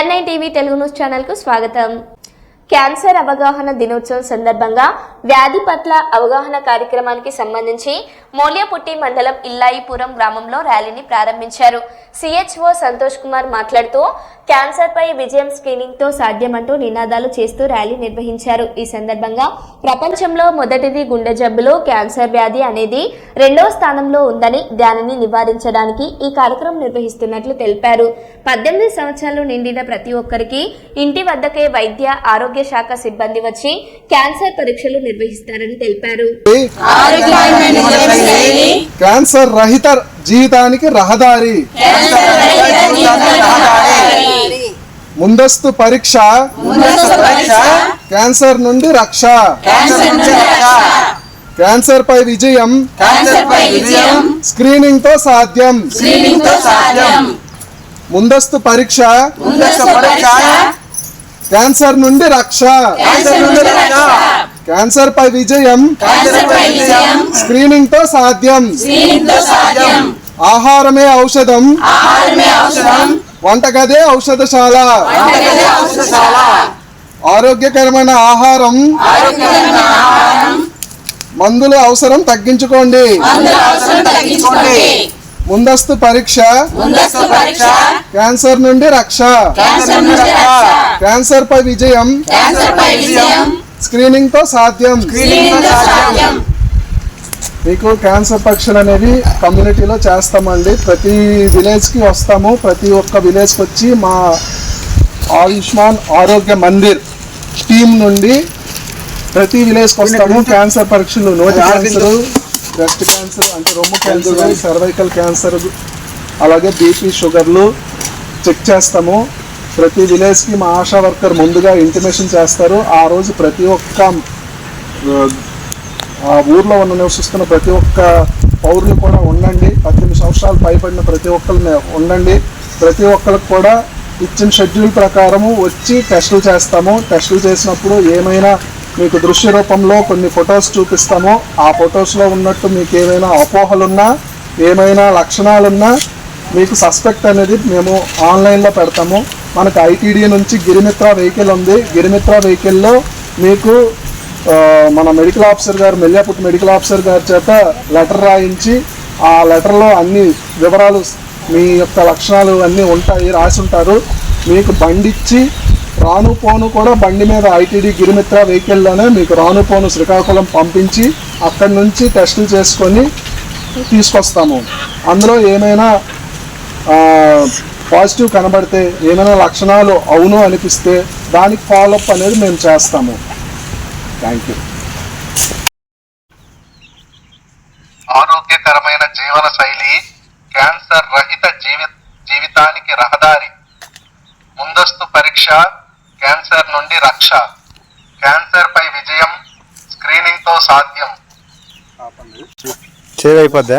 NI TV Telugu news ఛానల్కు స్వాగతం. Cancer అవగాహన దినోత్సవం సందర్భంగా వ్యాధి పట్ల అవగాహన కార్యక్రమానికి సంబంధించి మోలియపుట్టి మండలం ఇల్లాయిపురం గ్రామంలో ర్యాలీని ప్రారంభించారు. సిహెచ్ఓ సంతోష్ కుమార్ మాట్లాడుతూ క్యాన్సర్ పై విజయం స్క్రీనింగ్తో సాధ్యమంటూ నినాదాలు చేస్తూ ర్యాలీ నిర్వహించారు. ఈ సందర్భంగా ప్రపంచంలో మొదటిది గుండె జబ్బులో క్యాన్సర్ వ్యాధి అనేది రెండవ స్థానంలో ఉందని దానిని నివారించడానికి ఈ కార్యక్రమం నిర్వహిస్తున్నట్లు తెలిపారు. పద్దెనిమిది సంవత్సరాలు నిండిన ప్రతి ఒక్కరికి ఇంటి వద్దకే వైద్య ఆరోగ్య శాఖ సిబ్బంది వచ్చి క్యాన్సర్ పరీక్షలు నిర్వహిస్తారని తెలిపారు. క్యాన్సర్ రహిత జీవితానికి రహదారి. ముందస్తు పరీక్ష. క్యాన్సర్ నుండి రక్ష. క్యాన్సర్ పై విజయం. స్క్రీనింగ్తో సాధ్యం. ముందస్తు పరీక్ష. క్యాన్సర్ నుండి రక్ష. క్యాన్సర్ పై విజయం. స్క్రీనింగ్తో సాధ్యం. ఆహారమే ఔషధం. వంటగదే ఔషధశాల. ఆరోగ్యకరమైన ఆహారం. మందుల అవసరం తగ్గించుకోండి. ముందస్తు పరీక్ష. క్యాన్సర్ నుండి రక్ష. క్యాన్సర్ పై విజయం. స్క్రీనింగ్తో సాధ్యం. మీకు క్యాన్సర్ పరీక్షలు అనేవి కమ్యూనిటీలో చేస్తామండి. ప్రతి విలేజ్కి వస్తాము. ప్రతి ఒక్క విలేజ్కి వచ్చి మా ఆయుష్మాన్ ఆరోగ్య మందిర్ టీం నుండి ప్రతి విలేజ్కి వస్తాము. క్యాన్సర్ పరీక్షలు. నోటి క్యాన్సర్. బ్రెస్ట్ క్యాన్సర్ అంటే రొమ్ము క్యాన్సర్ సర్వైకల్ క్యాన్సర్ అలాగే బీపీ షుగర్లు చెక్ చేస్తాము. ప్రతి విలేజ్కి మా ఆశా వర్కర్ ముందుగా ఇంటిమేషన్ చేస్తారు. ఆ రోజు ప్రతి ఒక్క ఆ, ఊర్లో ఉన్న నివసిస్తున్న ప్రతి ఒక్క పౌరులు కూడా ఉండండి. పద్దెనిమిది సంవత్సరాలు పైబడిన ప్రతి ఒక్కరిని ఉండండి. ప్రతి ఒక్కరికి కూడా ఇచ్చిన షెడ్యూల్ ప్రకారము వచ్చి టెస్టులు చేస్తాము. టెస్టులు చేసినప్పుడు ఏమైనా మీకు దృశ్య రూపంలో కొన్ని ఫొటోస్ చూపిస్తాము. ఆ ఫొటోస్లో ఉన్నట్టు మీకు ఏమైనా అపోహలున్నా ఏమైనా లక్షణాలున్నా మీకు సస్పెక్ట్ అనేది మేము ఆన్లైన్లో పెడతాము. మనకు ఐటీడీ నుంచి గిరిమిత్ర వెహికల్ ఉంది. గిరిమిత్ర వెహికల్లో మీకు మన మెడికల్ ఆఫీసర్ గారు మెల్లాపుట్ మెడికల్ ఆఫీసర్ గారి చేత లెటర్ రాయించి ఆ లెటర్లో అన్ని వివరాలు మీ యొక్క లక్షణాలు అన్నీ ఉంటాయి రాసి ఉంటారు. మీకు బండిచ్చి రాను పోను కూడా బండి మీద ఐటీడీ గిరిమిత్ర వెహికల్లోనే మీకు రాను పోను శ్రీకాకుళం పంపించి అక్కడి నుంచి టెస్టులు చేసుకొని తీసుకొస్తాము. అందులో ఏమైనా పాజిటివ్ కనబడితే ఏమైనా లక్షణాలు అవును అనిపిస్తే దానికి ఫాలోఅప్ అనేది మేము చేస్తాము. థ్యాంక్ యూ ఆరోగ్యకరమైన జీవన శైలి క్యాన్సర్ రహిత జీవి జీవితానికి రహదారి ముందస్తు పరీక్ష క్యాన్సర్ నుండి రక్ష. క్యాన్సర్ పై విజయం స్క్రీనింగ్తో సాధ్యం. సేవ్ అయిపోద్దా?